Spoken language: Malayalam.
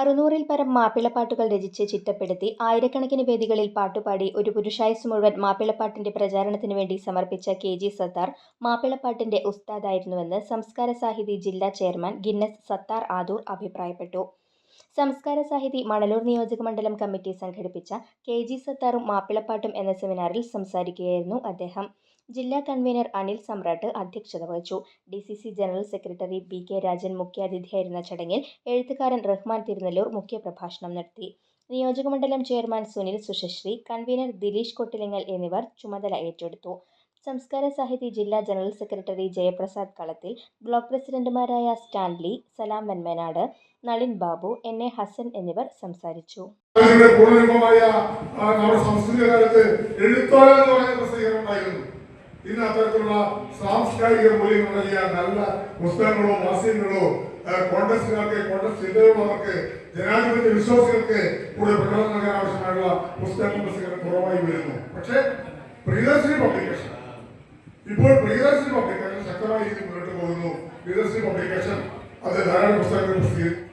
അറുന്നൂറിൽ പരം മാപ്പിളപ്പാട്ടുകൾ രചിച്ച് ചിട്ടപ്പെടുത്തി ആയിരക്കണക്കിന് വേദികളിൽ പാട്ടുപാടി ഒരു പുരുഷായുസ് മുഴുവൻ മാപ്പിളപ്പാട്ടിന്റെ പ്രചാരണത്തിനു വേണ്ടി സമർപ്പിച്ച കെ ജി സത്താർ മാപ്പിളപ്പാട്ടിന്റെ ഉസ്താദായിരുന്നുവെന്ന് സംസ്കാര സാഹിതി ജില്ലാ ചെയർമാൻ ഗിന്നസ് സത്താർ ആദൂർ അഭിപ്രായപ്പെട്ടു. സംസ്കാര സാഹിതി മണലൂർ നിയോജക മണ്ഡലം കമ്മിറ്റി സംഘടിപ്പിച്ച കെ ജി സത്താറും മാപ്പിളപ്പാട്ടും എന്ന സെമിനാറിൽ സംസാരിക്കുകയായിരുന്നു അദ്ദേഹം. ജില്ലാ കൺവീനർ അനിൽ സമ്രാട്ട് അധ്യക്ഷത വഹിച്ചു. D C C general secretary P K Rajan മുഖ്യാതിഥിയായിരുന്ന ചടങ്ങിൽ എഴുത്തുകാരൻ റഹ്മാൻ തിരുനെല്ലൂർ മുഖ്യപ്രഭാഷണം നടത്തി. നിയോജകമണ്ഡലം ചെയർമാൻ സുനിൽ സുശശ്രീ കൺവീനർ ദിലീഷ് കൊട്ടിലിങ്ങൽ എന്നിവർ ചുമതല ഏറ്റെടുത്തു. സംസ്കാര സാഹിതി ജില്ലാ general secretary Jayaprasad Kalathil block പ്രസിഡന്റുമാരായ Stanley Salam Venmanad Nalin Babu N A Hassan എന്നിവർ സംസാരിച്ചു. എഴുത്തോല എന്ന് പറയുന്ന പ്രസിദ്ധീകരണം ഉണ്ടായിരുന്നു. ഇന്ന് അത്തരത്തിലുള്ള സാംസ്കാരിക മൂല്യങ്ങൾ നൽകിയ നല്ല പുസ്തകങ്ങളോ മാസികകളോ കോൺഗ്രസുകാർക്ക് കോൺഗ്രസ് ചിന്തകളുള്ളവർക്ക് ജനാധിപത്യ വിശ്വാസികൾക്ക് കൂടെ പ്രകടനം നൽകാൻ ആവശ്യമായുള്ള പുസ്തകങ്ങൾ പുസ്തകങ്ങൾ കുറവായി വരുന്നു. പക്ഷേ പ്രിയദർശിനി പബ്ലിക്കേഷൻ. ഇപ്പോൾ പ്രിയദർശിനി പബ്ലിക്കേഷൻ ശക്തമായ രീതിയിൽ മുന്നോട്ട് പോകുന്നു. പ്രിയദർശിനി പബ്ലിക്കേഷൻ അത് ധാരാളം പുസ്തകങ്ങൾ പ്രസിദ്ധീകരിക്കും